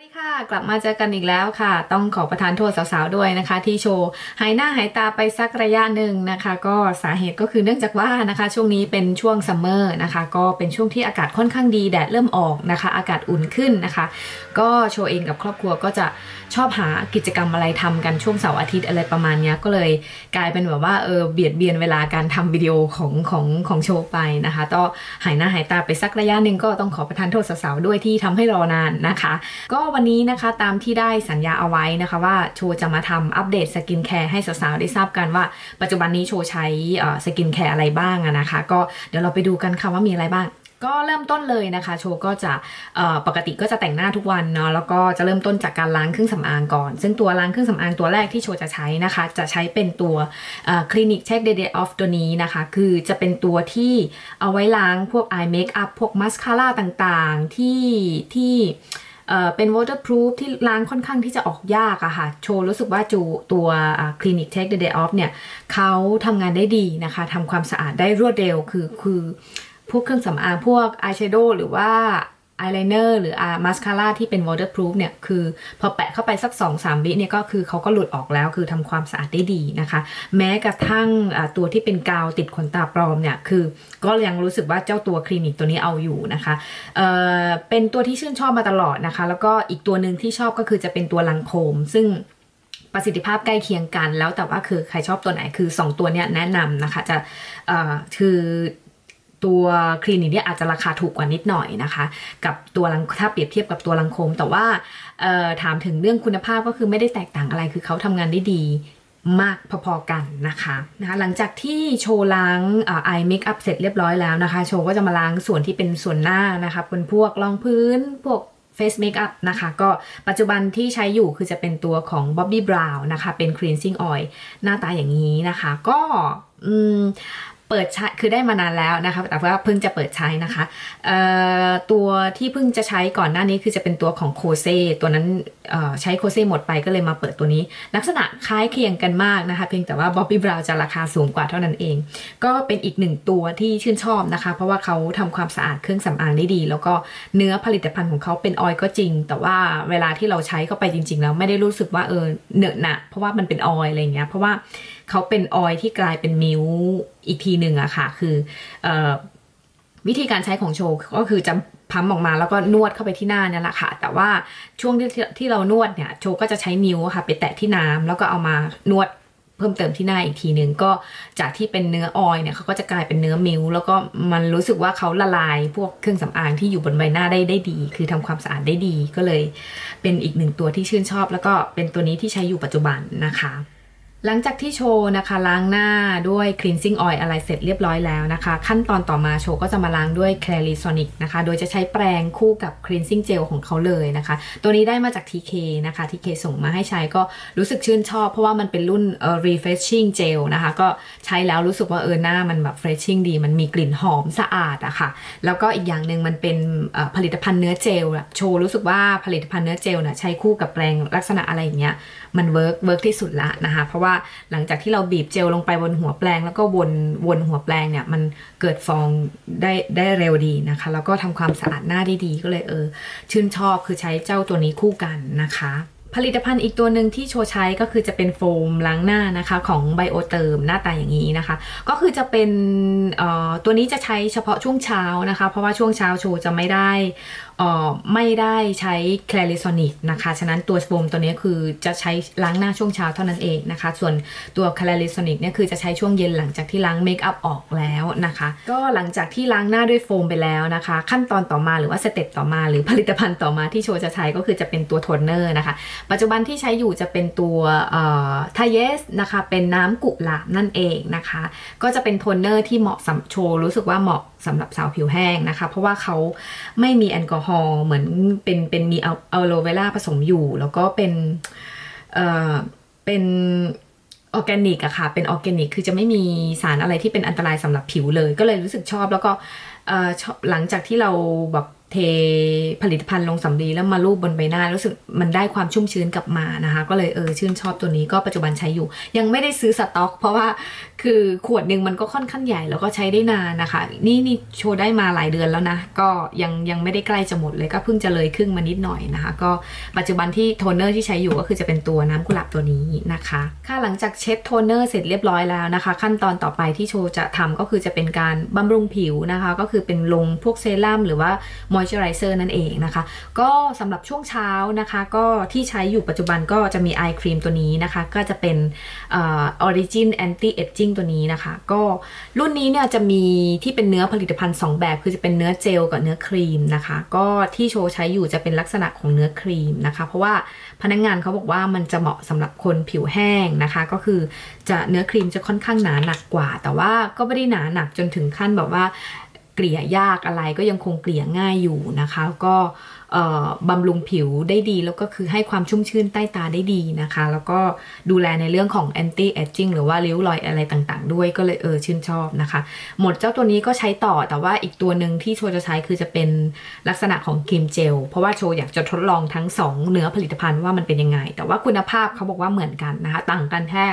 สวัสดีค่ะกลับมาเจอกันอีกแล้วค่ะ ต้องขอประทานโทษสาวๆด้วยนะคะ ที่โชว์หายหน้าหายตาไปสักระยะหนึ่งนะคะ ก็สาเหตุก็คือเนื่องจากว่านะคะ ช่วงนี้เป็นช่วงซัมเมอร์นะคะ ก็เป็นช่วงที่อากาศค่อนข้างดีแดดเริ่มออกนะคะ อากาศอุ่นขึ้นนะคะ ก็โชว์เองกับครอบครัวก็จะชอบหากิจกรรมอะไรทำกันช่วงเสาร์อาทิตย์อะไรประมาณนี้ก็เลยกลายเป็นแบบว่าเออเบียดเบียนเวลาการทำวิดีโอของของของโชว์ไปนะคะก็หายหน้าหายตาไปสักระยะหนึ่งก็ต้องขอประทานโทษสาวๆด้วยที่ทำให้รอนานนะคะ ก็วันนี้นะคะตามที่ได้สัญญาเอาไว้นะคะว่าโชจะมาทำอัปเดตสกินแคร์ให้สาวๆได้ทราบกันว่า ปัจจุบันนี้โชใช้สกินแคร์อะไรบ้างนะคะ ก็เดี๋ยวเราไปดูกันค่ะว่ามีอะไรบ้างก็เริ่มต้นเลยนะคะ โชก็จะปกติก็จะแต่งหน้าทุกวันเนาะแล้วก็จะเริ่มต้นจากการล้างเครื่องสำอางก่อน ซึ่งตัวล้างเครื่องสำอางตัวแรกที่โชจะใช้นะคะ จะใช้เป็นตัวคลินิกเช็คเดย์ออฟตัวนี้นะคะ คือจะเป็นตัวที่เอาไว้ล้างพวกอายเมคอัพพวกมัสคาร่าต่างๆที่ที่ เป็น waterproof ที่ล้างค่อนข้างที่จะออกยากอะค่ะ โชว์รู้สึกว่าจูตัวคลินิก Take the Day Off เนี่ยเขาทำงานได้ดีนะคะทำความสะอาดได้รวดเร็วคือคือพวกเครื่องสำอางพวกอายแชโดว์หรือว่า อายไลเนอร์หรืออามาสคาร่าที่เป็น waterproof เนี่ยคือพอแปะเข้าไปสัก 2-3วิเนี่ยก็คือเขาก็หลุดออกแล้วคือทำความสะอาดได้ดีนะคะ แม้กระทั่งตัวที่เป็นกาวติดขนตาปลอมเนี่ยคือก็ยังรู้สึกว่าเจ้าตัวคลินิกตัวนี้เอาอยู่นะคะเเป็นตัวที่ชื่นชอบมาตลอดนะคะ แล้วก็อีกตัวหนึ่งที่ชอบก็คือจะเป็นตัวลังโคม ซึ่งประสิทธิภาพใกล้เคียงกัน แล้วแต่ว่าคือใครชอบตัวไหนคือ 2 ตัวเนี้ยแนะนำนะคะจะคือ ตัวคลินิกเนี่ยอาจจะราคาถูกกว่านิดหน่อยนะคะ กับตัวลังถ้าเปรียบเทียบกับตัวลังโคม แต่ว่าถามถึงเรื่องคุณภาพก็คือไม่ได้แตกต่างอะไรคือเขาทำงานได้ดีมากพอๆกันนะคะนะคะ หลังจากที่โชว์ล้างไอเมคอัพเสร็จเรียบร้อยแล้วนะคะ โชว์ก็จะมาล้างส่วนที่เป็นส่วนหน้านะคะเป็นพวกรองพื้นพวกเฟสเมคอัพนะคะ ก็ปัจจุบันที่ใช้อยู่คือจะเป็นตัวของ Bobbi Brown นะคะ เป็น cleansing oil หน้าตาอย่างนี้นะคะ ก็ เปิดใช้คือได้มานานแล้วนะคะแต่ว่าเพิ่งจะเปิดใช้นะคะตัวที่เพิ่งจะใช้ก่อนหน้านี้คือจะเป็นตัวของโคเซตัวนั้นใช้โคเซหมดไปก็เลยมาเปิดตัวนี้ ลักษณะคล้ายเคียงกันมากนะคะ เพียงแต่ว่าบ๊อบบี้บราวจะราคาสูงกว่าเท่านั้นเอง ก็เป็นอีกหนึ่งตัวที่ชื่นชอบนะคะ เพราะว่าเขาทำความสะอาดเครื่องสำอางได้ดี แล้วก็เนื้อผลิตภัณฑ์ของเขาเป็นออยก็จริง แต่ว่าเวลาที่เราใช้เข้าไปจริง ๆ แล้วไม่ได้รู้สึกว่าเออเหนอะหนะเพราะว่ามันเป็นออยอะไรเงี้ยเพราะว่าเขาเป็นออยที่กลายเป็นมิวอีกทีหนึ่งอะค่ะ คืออวิธีการใช้ของโชว์ก็คือจะพัมออกมาแล้วก็นวดเข้าไปที่หน้านี่แหละค่ะ แต่ว่าช่วงที่ที่เรานวดเนี่ยโชก็จะใช้นิ้วค่ะ ไปแตะที่น้ำแล้วก็เอามานวดเพิ่มเติมที่หน้าอีกทีหนึ่งก็จากที่เป็นเนื้อออยเนี่ยเขาก็จะกลายเป็นเนื้อมิวแล้วก็มันรู้สึกว่าเขาละลายพวกเครื่องสำอางที่อยู่บนใบหน้าได้ได้ดี คือทำความสะอาดได้ดีก็เลยเป็นอีกหนึ่งตัวที่ชื่นชอบ แล้วก็เป็นตัวนี้ที่ใช้อยู่ปัจจุบันนะคะ หลังจากที่โชว์นะคะล้างหน้าด้วย cleansing oil อะไรเสร็จเรียบร้อยแล้วนะคะ ขั้นตอนต่อมาโชว์ก็จะมาล้างด้วย Clarisonic นะคะ โดยจะใช้แปรงคู่กับ cleansing gel ของเขาเลยนะคะ ตัวนี้ได้มาจาก TK นะคะ TK ส่งมาให้ใช้ก็รู้สึกชื่นชอบ เพราะว่ามันเป็นรุ่น refreshing gel นะคะ ก็ใช้แล้วรู้สึกว่าเออหน้ามันแบบ freshing ดี มันมีกลิ่นหอมสะอาดอะคะ่ะ แล้วก็อีกอย่างหนึ่งมันเป็นผลิตภัณฑ์เนื้อเจลโชว์รู้สึกว่าผลิตภัณฑ์เนื้อเจลนะใช้คู่กับแปรงลักษณะอะไรอย่างเงี้ยมันเวิร์กเวิร์กที่สุดละนะคะ เพราะว่าหลังจากที่เราบีบเจลลงไปบนหัวแปรงแล้วก็วนวนหัวแปรงเนี่ยมันเกิดฟองได้ได้เร็วดีนะคะ แล้วก็ทำความสะอาดหน้าได้ดีก็เลยเออชื่นชอบคือใช้เจ้าตัวนี้คู่กันนะคะผลิตภัณฑ์อีกตัวหนึ่งที่โชว์ใช้ก็คือจะเป็นโฟมล้างหน้านะคะของไบโอเติมหน้าตาอย่างนี้นะคะ ก็คือจะเป็นตัวนี้จะใช้เฉพาะช่วงเช้านะคะ เพราะว่าช่วงเช้าโชว์จะไม่ได้ ไม่ได้ใช้แคลริซอนิกนะคะ ฉะนั้นตัวโฟมตัวนี้คือจะใช้ล้างหน้าช่วงเช้าเท่านั้นเองนะคะ ส่วนตัวแคลริซอนิกเนี่ยคือจะใช้ช่วงเย็นหลังจากที่ล้างเมคอัพออกแล้วนะคะ ก็หลังจากที่ล้างหน้าด้วยโฟมไปแล้วนะคะ ขั้นตอนต่อมาหรือว่าสเต็ปต่อมา หรือผลิตภัณฑ์ต่อมาที่โชว์จะใช้ก็คือจะเป็นตัวโทนเนอร์นะคะ ปัจจุบันที่ใช้อยู่จะเป็นตัวทาเยสนะคะ เป็นน้ำกุหลาบนั่นเองนะคะ ก็จะเป็นโทนเนอร์ที่เหมาะสำโชว์รู้สึกว่าเหมาะ สำหรับสาวผิวแห้งนะคะ เพราะว่าเขาไม่มีแอลกอฮอล์เหมือนเป็นเป็นมีอะโลเวล่าผสมอยู่ แล้วก็เป็นเอ่อเป็นออร์แกนิกอะค่ะ เป็นออร์แกนิก คือจะไม่มีสารอะไรที่เป็นอันตรายสำหรับผิวเลย ก็เลยรู้สึกชอบ แล้วก็หลังจากที่เราแบบ เทผลิตภัณฑ์ลงสำลีแล้วมาลูบบนใบหน้ารู้สึกมันได้ความชุ่มชื้นกลับมานะคะ ก็เลยเออชื่นชอบตัวนี้ก็ปัจจุบันใช้อยู่ ยังไม่ได้ซื้อสต็อก เพราะว่าคือขวดหนึ่งมันก็ค่อนข้างใหญ่แล้วก็ใช้ได้นานนะคะ นี่นี่โชว์ได้มาหลายเดือนแล้วนะ ก็ยังยังไม่ได้ใกล้จะหมดเลยก็เพิ่งจะเลยครึ่งมานิดหน่อยนะคะ ก็ปัจจุบันที่โทนเนอร์ที่ใช้อยู่ก็คือจะเป็นตัวน้ำกุหลาบตัวนี้นะคะ ค่ะหลังจากเช็ดโทนเนอร์เสร็จเรียบร้อยแล้วนะคะ ขั้นตอนต่อไปที่โชว์จะทำก็คือจะเป็นการบำรุงผิวนะคะ ก็คือเป็นลงพวกเซรั่มหรือว่ามอยเจอไรเซอร์นั่นเองนะคะ ก็สำหรับช่วงเช้านะคะ ก็ที่ใช้อยู่ปัจจุบันก็จะมีไอครีมตัวนี้นะคะ ก็จะเป็นออริจินแอนตี้เอจจิ้งตัวนี้นะคะ ก็รุ่นนี้เนี่ยจะมีที่เป็นเนื้อผลิตภัณฑ์ 2 แบบ คือจะเป็นเนื้อเจลกับเนื้อครีมนะคะ ก็ที่โชว์ใช้อยู่จะเป็นลักษณะของเนื้อครีมนะคะ เพราะว่าพนักงงานเขาบอกว่ามันจะเหมาะสำหรับคนผิวแห้งนะคะ ก็คือจะเนื้อครีมจะค่อนข้างหนาหนักกว่า แต่ว่าก็ไม่ได้หนาหนักจนถึงขั้นแบบว่า เกลี่ยยากอะไรก็ยังคงเกลี่ยง่ายอยู่นะคะ ก็ บำรุงผิวได้ดี แล้วก็คือให้ความชุ่มชื่นใต้ตาได้ดีนะคะ แล้วก็ดูแลในเรื่องของ anti aging หรือว่าริ้วรอยอะไรต่างๆ ด้วยก็เลยเออชื่นชอบนะคะ หมดเจ้าตัวนี้ก็ใช้ต่อแต่ว่าอีกตัวหนึ่งที่โชจะใช้คือจะเป็นลักษณะของครีมเจล เพราะว่าโชอยากจะทดลองทั้ง 2 เนื้อผลิตภัณฑ์ว่ามันเป็นยังไง แต่ว่าคุณภาพเขาบอกว่าเหมือนกันนะคะ ต่างกันแค่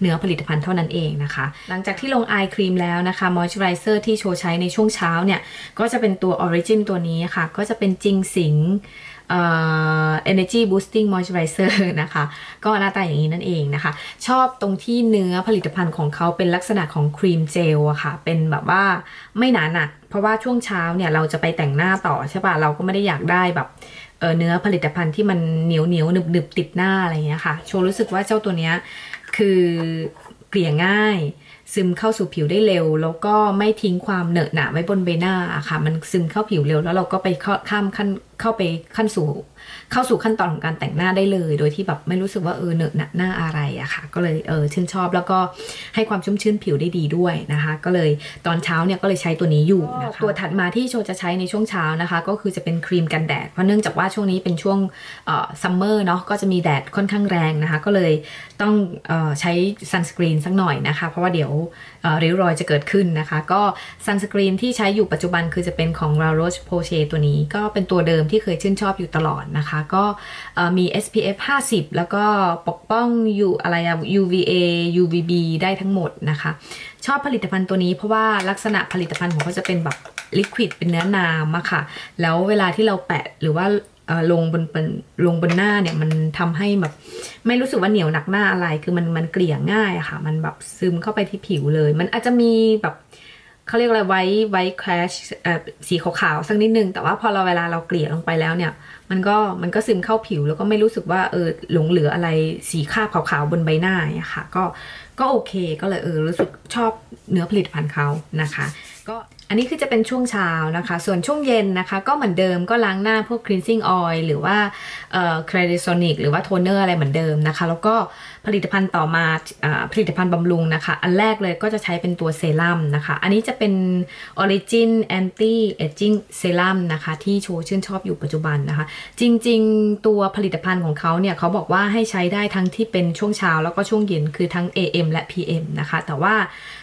เนื้อผลิตภัณฑ์เท่านั้นเองนะคะ หลังจากที่ลงไอครีมแล้วนะคะมอยส์ไรเซอร์ที่โชใช้ในช่วงเช้าเนี่ยก็จะเป็นตัวออริจินตัวนี้ค่ะ ก็จะเป็นจริงสิงเอ่อ energy boosting moisturizer นะคะ ก็หน้าตาอย่างนี้นั่นเองนะคะ ชอบตรงที่เนื้อผลิตภัณฑ์ของเขาเป็นลักษณะของครีมเจลอะคะ่ะ เป็นแบบว่าไม่หนาหนัก เพราะว่าช่วงเช้าเนี่ยเราจะไปแต่งหน้าต่อใช่ปะเราก็ไม่ได้อยากได้แบบเเนื้อผลิตภัณฑ์ที่มันเหนียวเหนียวหนึบหนึบติดหน้าอะไรอย่างเงี้ยค่ะ โชว์รู้สึกว่าเจ้าตัวเนี้ยคือ เกลี่ยง่าย ซึมเข้าสู่ผิวได้เร็ว แล้วก็ไม่ทิ้งความเหนอะหนะไว้บนใบหน้าค่ะ มันซึมเข้าผิวเร็ว แล้วเราก็ไปข้ามขั้นเข้าไปขั้นสู่ เข้าสู่ขั้นตอนของการแต่งหน้าได้เลย โดยที่แบบไม่รู้สึกว่าเออเหนอะหนะหน้าอะไรอะค่ะ ก็เลยเออชื่นชอบแล้วก็ให้ความชุ่มชื้นผิวได้ดีด้วยนะคะ ก็เลยตอนเช้าเนี่ยก็เลยใช้ตัวนี้อยู่นะคะตัวถัดมาที่โชจะใช้ในช่วงเช้านะคะ ก็คือจะเป็นครีมกันแดดเพราะเนื่องจากว่าช่วงนี้เป็นช่วงซัมเมอร์เนาะก็จะมีแดดค่อนข้างแรงนะคะ ก็เลยต้องออใช้ซันสกรีนสักหน่อยนะคะ เพราะว่าเดี๋ยวริ้วรอยจะเกิดขึ้นนะคะ ก็ซันสกรีนที่ใช้อยู่ปัจจุบันคือจะเป็นของ La Roche Posay ตัวนี้ก็เป็นตัวเดิมที่เคยชื่นชอบอยู่ตลอดนะคะ ก็มี SPF 50 แล้วก็ปกป้อง U อะไรอะ UVA UVB ได้ทั้งหมดนะคะ ชอบผลิตภัณฑ์ตัวนี้เพราะว่าลักษณะผลิตภัณฑ์ของเขาจะเป็นแบบลิควิดเป็นเนื้อน้ำอะค่ะ แล้วเวลาที่เราแปะหรือว่าลงบนลงบนหน้าเนี่ยมันทำให้แบบไม่รู้สึกว่าเหนียวหนักหน้าอะไร คือมันมันเกลี่ยง่ายอะค่ะ มันแบบซึมเข้าไปที่ผิวเลย มันอาจจะมีแบบเขาเรียกอะไรไว้ไว้แคชสีขาวๆสักนิดนึง แต่ว่าพอเราเวลาเราเกลี่ยลงไปแล้วเนี่ยมันก็มันก็ซึมเข้าผิวแล้วก็ไม่รู้สึกว่าเออหลงเหลืออะไรสีคราบขาวๆบนใบหน้าเนี่ยค่ะ ก็ก็โอเคก็เลยเออรู้สึกชอบเนื้อผลิตภัณฑ์เขานะคะ ก็อันนี้คือจะเป็นช่วงเช้านะคะ ส่วนช่วงเย็นนะคะ ก็เหมือนเดิมก็ล้างหน้าพวก cleansing oil หรือว่าเอ่อ Clarisonic หรือว่าโทนเนอร์อะไรเหมือนเดิมนะคะ แล้วก็ผลิตภัณฑ์ต่อมาผลิตภัณฑ์บำรุงนะคะ อันแรกเลยก็จะใช้เป็นตัวเซรั่มนะคะ อันนี้จะเป็น Origin Anti Aging Serum นะคะที่โชว์ชื่นชอบอยู่ปัจจุบันนะคะ จริงๆ ตัวผลิตภัณฑ์ของเขาเนี่ยเขาบอกว่าให้ใช้ได้ทั้งที่เป็นช่วงเช้าแล้วก็ช่วงเย็นคือทั้ง AM และ PM นะคะ แต่ว่า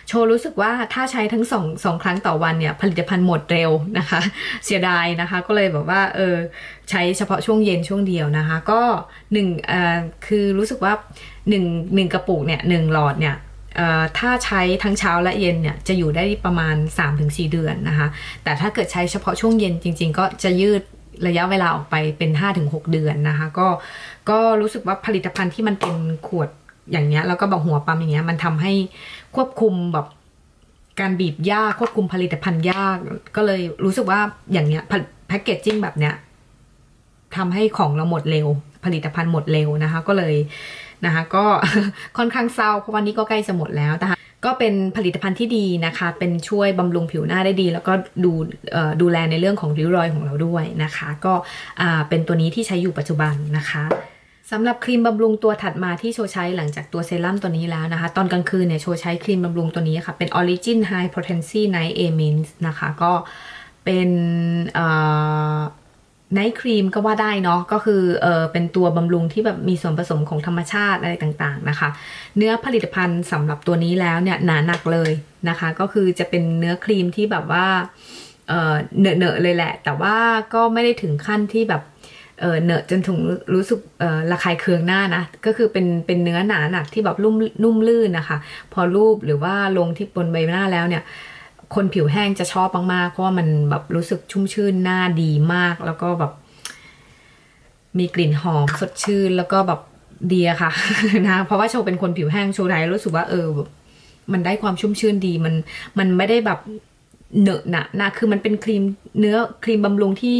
โชว์รู้สึกว่าถ้าใช้ทั้งสองสองครั้งต่อวันเนี่ยผลิตภัณฑ์หมดเร็วนะคะ เสียดายนะคะ ก็เลยแบบว่าเออใช้เฉพาะช่วงเย็นช่วงเดียวนะคะ ก็หนึ่งเอ่อคือรู้สึกว่าหนึ่งหนึ่งกระปุกเนี่ยหนึ่งหลอดเนี่ยถ้าใช้ทั้งเช้าและเย็นเนี่ยจะอยู่ได้ประมาณ 3-4 เดือนนะคะ แต่ถ้าเกิดใช้เฉพาะช่วงเย็นจริง ๆ ก็จะยืดระยะเวลาออกไปเป็น 5-6 เดือนนะคะ ก็ก็รู้สึกว่าผลิตภัณฑ์ที่มันเป็นขวด อย่างเงี้ยแล้วก็แบบหัวปั๊มอย่างเงี้ยมันทำให้ควบคุมแบบการบีบยากควบคุมผลิตภัณฑ์ยาก ก็เลยรู้สึกว่าอย่างเนี้ยแพ็คเกจจิ้งแบบเนี้ยทำให้ของเราหมดเร็ว ผลิตภัณฑ์หมดเร็วนะคะ ก็เลยนะคะ ก็ค่อนข้างเศร้าเพราะวันนี้ก็ใกล้จะหมดแล้วนะคะก็เป็นผลิตภัณฑ์ที่ดีนะคะ เป็นช่วยบำรุงผิวหน้าได้ดี แล้วก็ดูดูแลในเรื่องของริ้วรอยของเราด้วยนะคะ ก็เป็นตัวนี้ที่ใช้อยู่ปัจจุบันนะคะ สำหรับครีมบำรุงตัวถัดมาที่โชใช้หลังจากตัวเซรั่มตัวนี้แล้วนะคะ ตอนกลางคืนเนี่ยโชใช้ครีมบำรุงตัวนี้ค่ะ เป็น Origin High Potency Night A Mint นะคะ ก็เป็นไนท์ครีมก็ว่าได้เนาะก็คือเออเป็นตัวบำรุงที่แบบมีส่วนผสมของธรรมชาติอะไรต่างๆนะคะ เนื้อผลิตภัณฑ์สำหรับตัวนี้แล้วเนี่ยหนาหนักเลยนะคะ ก็คือจะเป็นเนื้อครีมที่แบบว่าเออเนอะเนอะเลยแหละ แต่ว่าก็ไม่ได้ถึงขั้นที่แบบ เออเนอะจนถึงรู้สึกเออระคายเคืองหน้านะ ก็คือเป็นเป็นเนื้อหนาหนักที่แบบนุ่มนุ่มลื่นนะคะ พอรูปหรือว่าลงที่บนใบหน้าแล้วเนี่ย คนผิวแห้งจะชอบมากๆเพราะว่ามันแบบรู้สึกชุ่มชื่นหน้าดีมาก แล้วก็แบบ มีกลิ่นหอมสดชื่น แล้วก็แบบดีอะค่ะนะเพราะว่าโชว์เป็นคนผิวแห้งโชว์ไทยรู้สึกว่าเออมันได้ความชุ่มชื่นดีมันมันไม่ได้แบบ เนอะหนะนะคือมันเป็นครีมเนื้อครีมบำรุงที่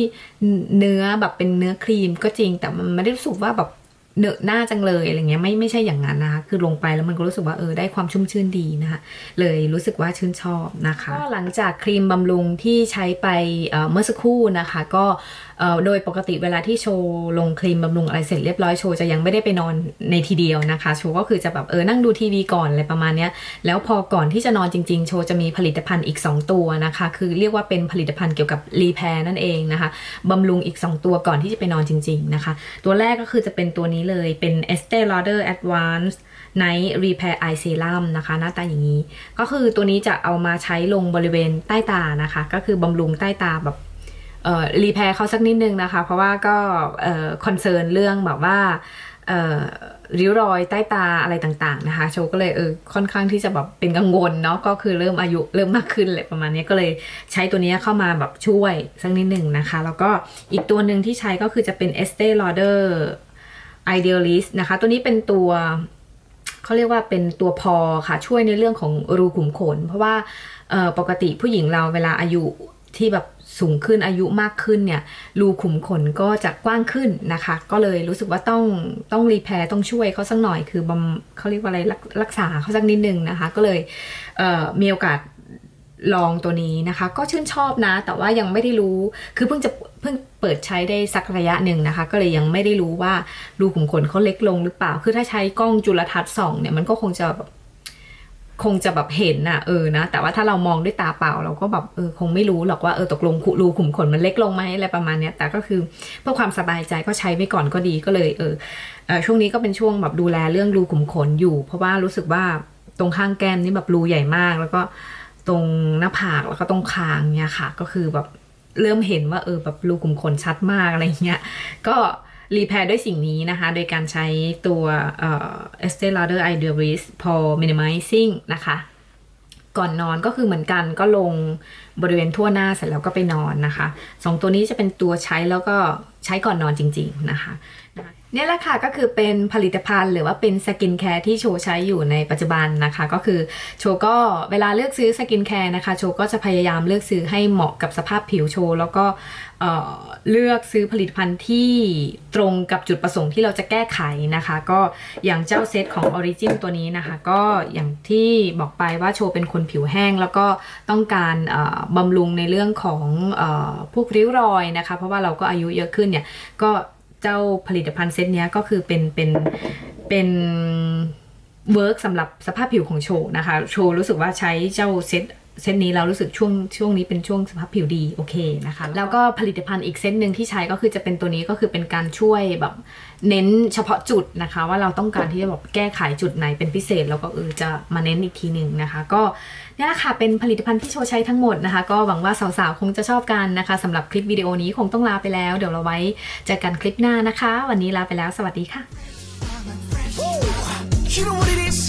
เนื้อแบบเป็นเนื้อครีมก็จริงแต่มันไม่ได้รู้สึกว่าแบบ เหนอะหน้าจังเลยอะไรเงี้ยไม่ไม่ใช่อย่างนั้นนะคะคือลงไปแล้วมันก็รู้สึกว่าเออได้ความชุ่มชื่นดีนะคะเลยรู้สึกว่าชื่นชอบนะคะก็หลังจากครีมบำรุงที่ใช้ไปเเมื่อสักครู่นะคะ ก็โดยปกติเวลาที่โชว์ลงครีมบำรุงอะไรเสร็จเรียบร้อยโชว์จะยังไม่ได้ไปนอนในทีเดียวนะคะ โชว์ก็คือจะแบบเออนั่งดูทีวีก่อนอะไรประมาณนี้แล้วพอก่อนที่จะนอนจริง ๆ โชว์จะมีผลิตภัณฑ์อีก 2 ตัวนะคะ คือเรียกว่าเป็นผลิตภัณฑ์เกี่ยวกับรีแพร์นั่นเองนะคะบำรุงอีก 2 ตัวก่อนที่จะไปนอนจริง ๆนะคะ ตัวแรกก็คือจะเป็นตัวนี้เลยเป็น Estee Lauder Advanced Night Repair Eye Serum นะคะ หน้าตาอย่างนี้ ก็คือตัวนี้จะเอามาใช้ลงบริเวณใต้ตานะคะ ก็คือบำรุงใต้ตาแบบรีแพร์เขาสักนิดนึงนะคะ เพราะว่าก็คอนเซิร์นเรื่องแบบว่าริ้วรอยใต้ตาอะไรต่างๆนะคะ โชก็เลยเออค่อนข้างที่จะแบบเป็นกังวลเนาะก็คือเริ่มอายุเริ่มมากขึ้นเลยประมาณนี้ก็เลยใช้ตัวนี้เข้ามาแบบช่วยสักนิดหนึ่งนะคะ แล้วก็อีกตัวหนึ่งที่ใช้ก็คือจะเป็น Estee Lauder Idealist นะคะ ตัวนี้เป็นตัวเขาเรียกว่าเป็นตัวพอค่ะ ช่วยในเรื่องของรูขุมขน เพราะว่าปกติผู้หญิงเราเวลาอายุที่แบบสูงขึ้นอายุมากขึ้นเนี่ยรูขุมขนก็จะกว้างขึ้นนะคะ ก็เลยรู้สึกว่าต้องต้องรีแพร์ต้องช่วยเขาสักหน่อย คือบำเขาเรียกว่าอะไรรักษาเขาสักนิดนึงนะคะ ก็เลยเมีโอกาสลองตัวนี้นะคะ ก็ชื่นชอบนะ แต่ว่ายังไม่ได้รู้คือเพิ่งจะ เพิ่งเปิดใช้ได้สักระยะหนึ่งนะคะ ก็เลยยังไม่ได้รู้ว่ารูขุมขนเขาเล็กลงหรือเปล่า คือถ้าใช้กล้องจุลทรรศน์ส่องเนี่ยมันก็คงจะแบบคงจะแบบเห็นน่ะเออนะ แต่ว่าถ้าเรามองด้วยตาเปล่า เราก็แบบเออคงไม่รู้หรอกว่าเออตกลงรูขุมขนมันเล็กลงไหมอะไรประมาณเนี้ยแต่ก็คือเพื่อความสบายใจก็ใช้ไว้ก่อนก็ดีก็เลยเออช่วงนี้ก็เป็นช่วงแบบดูแลเรื่องรูขุมขนอยู่ เพราะว่ารู้สึกว่าตรงข้างแก้มนี่แบบรูใหญ่มาก แล้วก็ตรงหน้าผากแล้วก็ตรงคางเนี่ยค่ะ ก็คือแบบ เริ่มเห็นว่าเออแบบรูขุมขนชัดมากอะไรเงี้ย ก็รีแพร์ด้วยสิ่งนี้นะคะ โดยการใช้ตัว Estee Lauder Idealist Pore Minimizing นะคะ ก่อนนอนก็คือเหมือนกันก็ลงบริเวณทั่วหน้าเสร็จแล้วก็ไปนอนนะคะสองตัวนี้จะเป็นตัวใช้แล้วก็ใช้ก่อนนอนจริง ๆนะคะ นี่แหละค่ะก็คือเป็นผลิตภัณฑ์หรือว่าเป็นสกินแคร์ที่โชว์ใช้อยู่ในปัจจุบันนะคะ ก็คือโชว์ก็เวลาเลือกซื้อสกินแคร์นะคะ โชว์ก็จะพยายามเลือกซื้อให้เหมาะกับสภาพผิวโชว์ แล้วก็เเลือกซื้อผลิตภัณฑ์ที่ตรงกับจุดประสงค์ที่เราจะแก้ไขนะคะ ก็อย่างเจ้าเซตของ Origin ตัวนี้นะคะ ก็อย่างที่บอกไปว่าโชว์เป็นคนผิวแห้ง แล้วก็ต้องการบำรุงในเรื่องของพวกริ้วรอยนะคะ เพราะว่าเราก็อายุเยอะขึ้นเนี่ยก็ เจ้าผลิตภัณฑ์เซตนี้ก็คือเป็นเป็นเป็นเวิร์กสำหรับสภาพผิวของโชว์นะคะ โชว์รู้สึกว่าใช้เจ้าเซตเซตนี้เรารู้สึกช่วงช่วงนี้เป็นช่วงสภาพผิวดีโอเคนะคะ แล้วก็ผลิตภัณฑ์อีกเซตหนึ่งที่ใช้ก็คือจะเป็นตัวนี้ก็คือเป็นการช่วยแบบเน้นเฉพาะจุดนะคะ ว่าเราต้องการที่จะแบบแก้ไขจุดไหนเป็นพิเศษ แล้วก็เออจะมาเน้นอีกทีหนึ่งนะคะ ก็ นี่แหละค่ะเป็นผลิตภัณฑ์ที่โชว์ใช้ทั้งหมดนะคะ ก็หวังว่าสาวๆ คงจะชอบกันนะคะสำหรับคลิปวิดีโอนี้คงต้องลาไปแล้ว เดี๋ยวเราไว้เจอกันคลิปหน้านะคะ วันนี้ลาไปแล้วสวัสดีค่ะ You know what it is?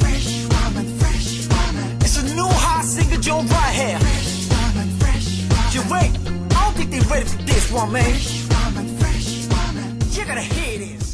Fresh ramen, fresh ramen. It's a new hot single joint right here. Fresh ramen, fresh ramen. You wait, I don't think they're ready for this one, man. Fresh ramen, fresh ramen. You gotta hear this.